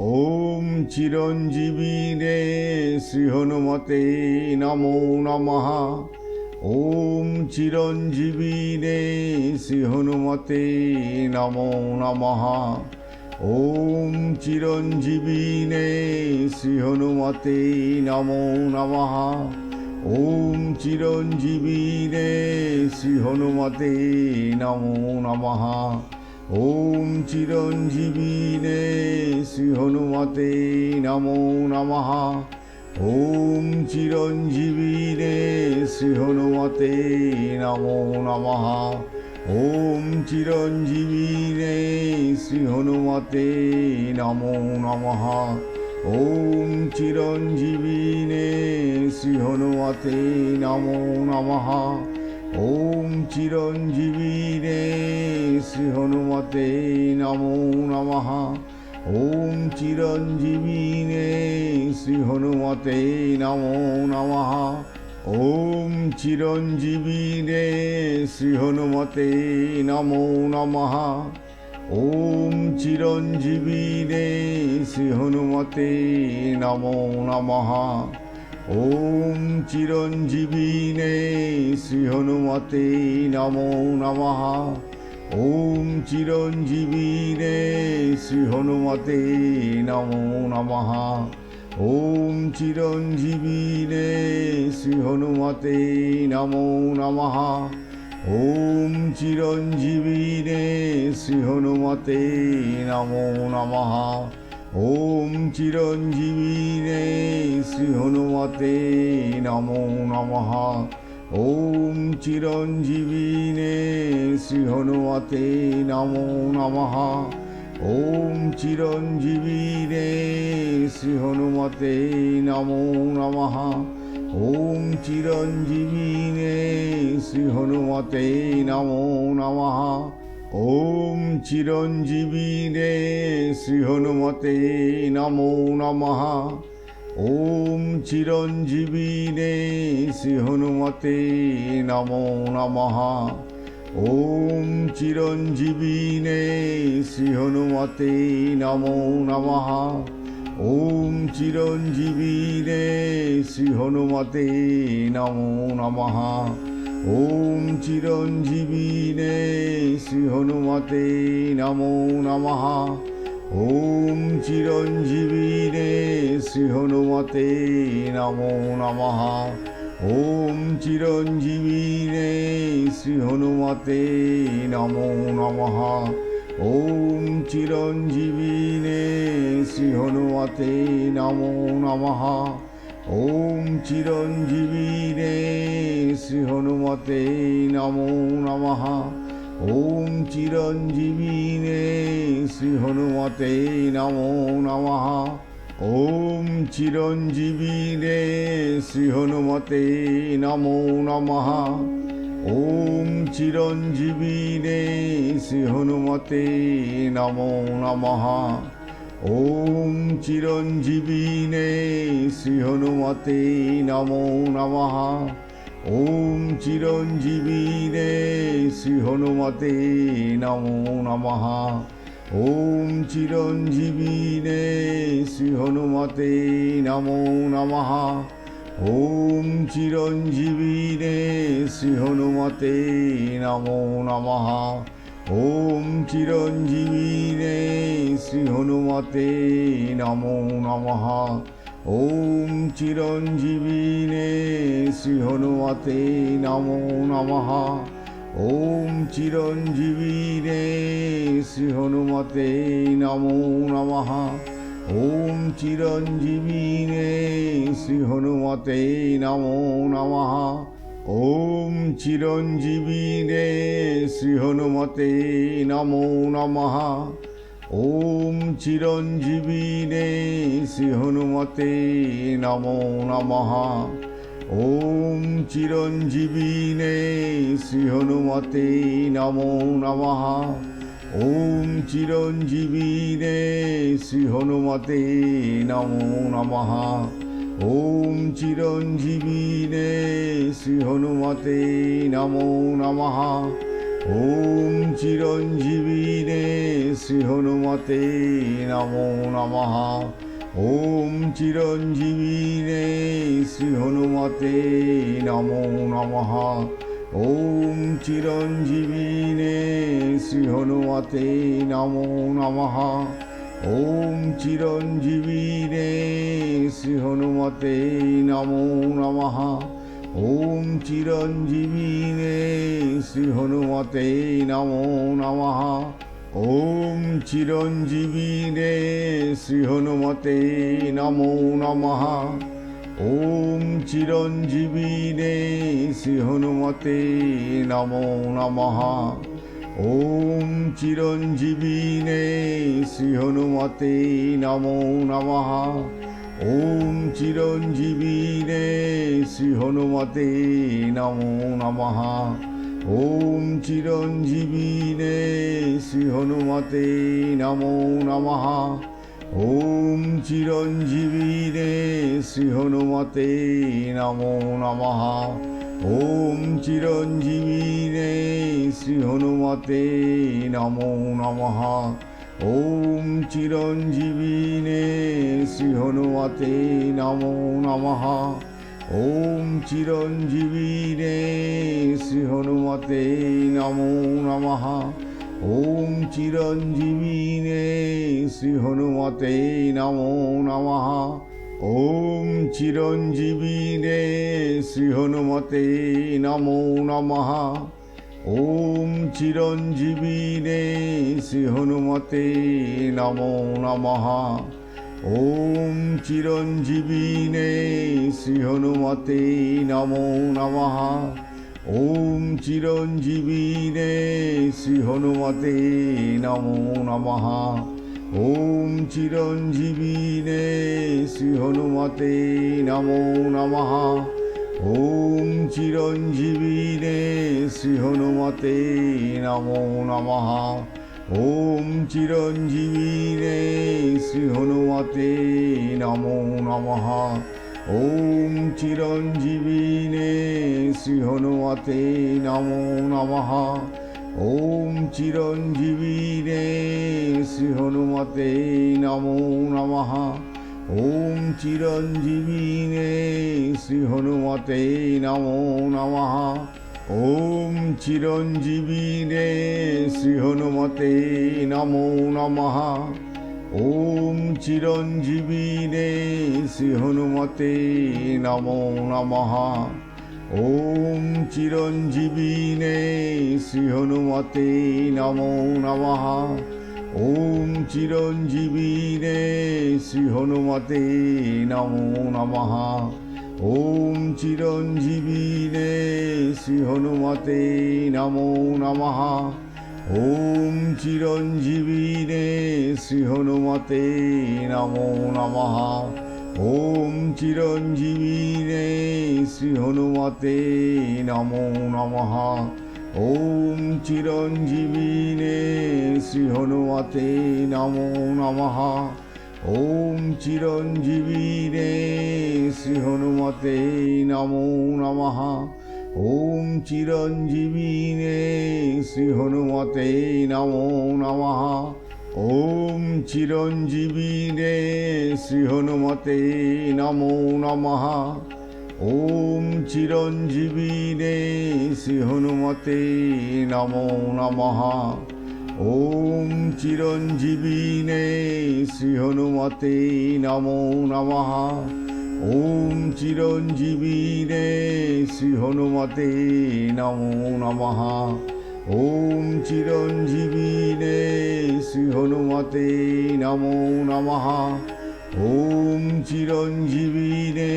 ওম চিরঞ্জীবীরে শ্রীহনুমতে নমো নমঃ। ওম চিরঞ্জীবীরে শ্রীহনুমতে নমো নমঃ। ওম চিরঞ্জীবীরে শ্রীহনুমতে নমো নমঃ। ওম চিরঞ্জীবীরে শ্রীহনুমতে নমো নমঃ। ওম চিরঞ্জীবী রে শ্রী হনুমতে নমো নমঃ। ওম চিরঞ্জীবী রে শ্রী হনুমতে নমো নমঃ। ওম চিরঞ্জীবী রে শ্রী হনুমতে নমো নমঃ। ওম চিরঞ্জীবী রে শ্রী হনুমতে নমো নমঃ। ওম চিরঞ্জীবী রে শ্রী হনুমতে নমো নমঃ। ওম চিরঞ্জীবী রে শ্রী হনুমতে নমো নমঃ। ওম চিরঞ্জীবী রে শ্রী হনুমতে নমো নমঃ। ওম চিরঞ্জীবী রে শ্রী হনুমতে নমো নমঃ। ওম চিরঞ্জীবী রে শ্রী হনুমতে নমো নমঃ। ওম চিরঞ্জীবী রে শ্রী হনুমতে নমো নমঃ। ওম চিরঞ্জীবী রে শ্রী হনুমতে নমো নমঃ। ওম চিরঞ্জীবী রে শ্রী হনুমতে নমো নমঃ। ওম চিরঞ্জীবী রে শ্রী হনুমতে নমো নমঃ। ওম চিরঞ্জীবী রে শ্রী হনুমতে নমো নমঃ। ওম চিরঞ্জীবী রে শ্রী হনুমতে নমো নমঃ। ওম চিরঞ্জীবী রে শ্রী হনুমতে নমো নমঃ। ওম চিরঞ্জীবী রে শ্রী হনুমতে নমো নমঃ। ওম চিরঞ্জীবী রে শ্রী হনুমতে নমো নমঃ। ওম চিরঞ্জীবী রে শ্রী হনুমতে নমো নমঃ। ওম চিরঞ্জীবী রে শ্রী হনুমতে নমো নমঃ। ওম চিরঞ্জীবী রে শ্রী হনুমতে নমো নমঃ। ওম চিরঞ্জীবী রে শ্রী হনুমতে নমো নমঃ। ওম চিরঞ্জীবী রে শ্রী হনুমতে নমো নমঃ। ওম চিরঞ্জীবী রে শ্রী হনুমতে নমো নমঃ। ওম চিরঞ্জীবী রে শ্রী হনুমতে নমো নমঃ। ওম চিরঞ্জীবী রে শ্রী হনুমতে নমো নমঃ। ওম চিরঞ্জীবী রে শ্রী হনুমতে নমো নমঃ। ওম চিরঞ্জীবী রে শ্রী হনুমতে নমো নমঃ। ওম চিরঞ্জীবিনে শ্রীহনুমতে নম নমঃ। ওম চিরঞ্জীবিনে শ্রীহনুমতে নম নমঃ। ওম চিরঞ্জীবিনে শ্রীহনুমতে নম নমঃ। ওম চিরঞ্জীবিনে শ্রীহনুমতে নম নমঃ। ওম চিরঞ্জীবী রে শ্রী হনুমতে নমো নমঃ। ওম চিরঞ্জীবী রে শ্রী হনুমতে নমো নমঃ। ওম চিরঞ্জীবী রে শ্রী হনুমতে নমো নমঃ। ওম চিরঞ্জীবী রে শ্রী হনুমতে নমো নমঃ। ওম চিরঞ্জীবী রে শ্রী হনুমতে নমো নমঃ। ওম চিরঞ্জীবী রে শ্রী হনুমতে নমো নমঃ। ওম চিরঞ্জীবী রে শ্রী হনুমতে নমো নমঃ। ওম চিরঞ্জীবী রে শ্রী হনুমতে নমো নমঃ। ওম চিরঞ্জীবী রে শ্রী হনুমতে নমো নমঃ। ওম চিরঞ্জীবিনে শ্রী হনুমতে নমো নমঃ। ওম চিরঞ্জীবিনে শ্রী হনুমতে নমো নমঃ। ওম চিরঞ্জীবিনে শ্রী হনুমতে নমো নমঃ। ওম চিরঞ্জীবিনে শ্রী হনুমতে নমো নমঃ। ওম চিরঞ্জীবিনে শ্রী হনুমতে নমো নমঃ। ওম চিরঞ্জীবিনে শ্রী হনুমতে নমো নমঃ। ওম চিরঞ্জীবিনে শ্রী হনুমতে নমো নমঃ। ওম চিরঞ্জীবিনে শ্রী হনুমতে নমো নমঃ। ওম চিরঞ্জীবিনে শ্রী হনুমতে নমো নমঃ। ওম চিরঞ্জীবিনে শ্রী হনুমতে নমো নমঃ। ওম চিরঞ্জীবিনে শ্রী হনুমতে নমো নমঃ। ওম চিরঞ্জীবিনে শ্রী হনুমতে নমো নমঃ। ওম চিরঞ্জীবিনে শ্রী হনুমতে নমো নমঃ। ওম চিরঞ্জীবিনে শ্রী হনুমতে নমো নমঃ। ওম চিরঞ্জীবিনে শ্রী হনুমতে নমো নমঃ। ওম চিরঞ্জীবী রে শ্রীহনুমতে নমো নমঃ। ওম চিরঞ্জীবী রে শ্রীহনুমতে নমো নমঃ। ওম চিরঞ্জীবী রে শ্রীহনুমতে নমো নমঃ। ওম চিরঞ্জীবী রে শ্রীহনুমতে নমো নমঃ। ওম চিরঞ্জীবিনে শ্রী হনুমতে নমো নমঃ। ওম চিরঞ্জীবিনে শ্রী হনুমতে নমো নমঃ। ওম চিরঞ্জীবিনে শ্রী হনুমতে নমো নমঃ। ওম চিরঞ্জীবিনে শ্রী হনুমতে নমো নমঃ। ওম চিরঞ্জীবিনে শ্রী হনুমতে নমো নমঃ। ওম চিরঞ্জীবিনে শ্রী হনুমতে নমো নমঃ। ওম চিরঞ্জীবিনে শ্রী হনুমতে নমো নমঃ। ওম চিরঞ্জীবিনে শ্রী হনুমতে নমো নমঃ। ওম চিরঞ্জীবিনে শ্রী হনুমতে নমো নমঃ। ওম চিরঞ্জীবিনে শ্রী হনুমতে নমো নমঃ। ওম চিরঞ্জীবিনে শ্রী হনুমতে নমো নমঃ। ওম চিরঞ্জীবিনে শ্রী হনুমতে নমো নমঃ। ওম চিরঞ্জীবিনে শ্রী হনুমতে নমো নমঃ। ওম চিরঞ্জীবিনে শ্রী হনুমতে নমো নমঃ। ওম চিরঞ্জীবিনে শ্রী হনুমতে নমো নমঃ। ওম চিরঞ্জীবিনে শ্রী হনুমতে নমো নমঃ। ওম চিরঞ্জীবী রে শ্রী হনুমতে নম নমঃ। ওম চিরঞ্জীবীরে শ্রীহনুমতে নমো নমঃ। ওম চিরঞ্জীবীরে শ্রীহনুমতে নমো নমঃ। ওম চিরঞ্জীবীরে শ্রীহনুমতে নমো নমঃ। ওম চিরঞ্জীবিনে শ্রী হনুমতে নমো নমঃ। ওম চিরঞ্জীবিনে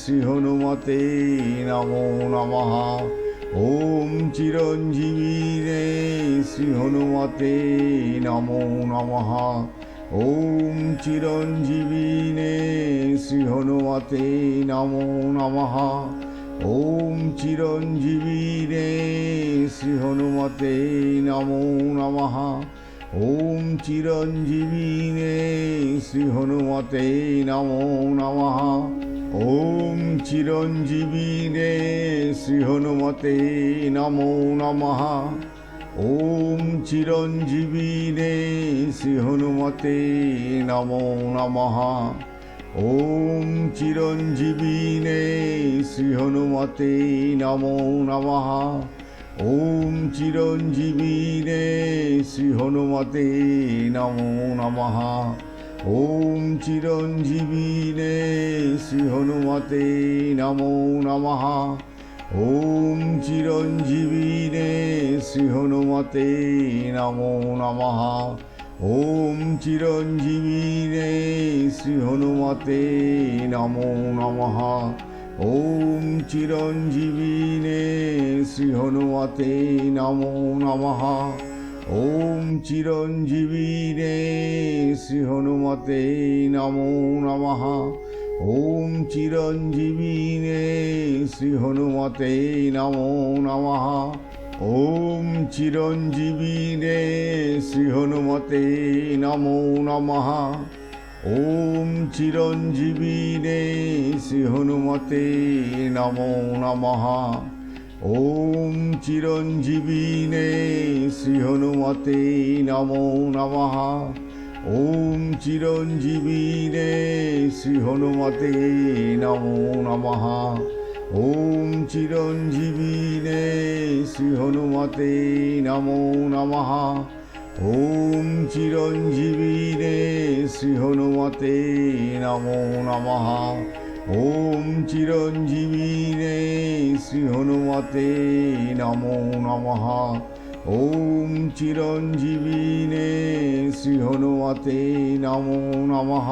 শ্রী হনুমতে নমো নমঃ। ওম চিরঞ্জীবিনে শ্রী হনুমতে নমো নমঃ। ওম চিরঞ্জীবিনে শ্রী হনুমতে নমো নমঃ। ওম চিরঞ্জীবিনে শ্রী হনুমতে নমো নমঃ। ওম চিরঞ্জীবিনে শ্রী হনুমতে নমো নমঃ। ওম চিরঞ্জীবিনে শ্রী হনুমতে নমো নমঃ। ওম চিরঞ্জীবিনে শ্রী হনুমতে নমো নমঃ। ওম চিরঞ্জীবিনে শ্রী হনুমতে নমো নমঃ। ওম চিরঞ্জীবিনে শ্রী হনুমতে নমো নমঃ। ওম চিরঞ্জীবিনে শ্রী হনুমতে নমো নমঃ। ওম চিরঞ্জীবিনে শ্রী হনুমতে নমো নমঃ। ওম চিরঞ্জীবিনে শ্রী হনুমতে নমো নমঃ। ওম চিরঞ্জীবিনে শ্রী হনুমতে নমো নমঃ। ওম চিরঞ্জীবিনে শ্রী হনুমতে নমো নমঃ। ওম চিরঞ্জীবিনে শ্রী হনুমতে নমো নমঃ। ওম চিরঞ্জীবী রে শ্রী হনুমতে নমো নমঃ। ওম চিরঞ্জীবী রে শ্রী হনুমতে নমো নমঃ। ওম চিরঞ্জীবী রে শ্রী হনুমতে নমো নমঃ। ওম চিরঞ্জীবী রে শ্রী হনুমতে নমো নমঃ। ওম চিরঞ্জীবিনে শ্রী হনুমতে নমো নমঃ। ওম চিরঞ্জীবিনে শ্রী হনুমতে নমো নমঃ। ওম চিরঞ্জীবিনে শ্রী হনুমতে নমো নমঃ। ওম চিরঞ্জীবিনে শ্রী হনুমতে নমো নমঃ।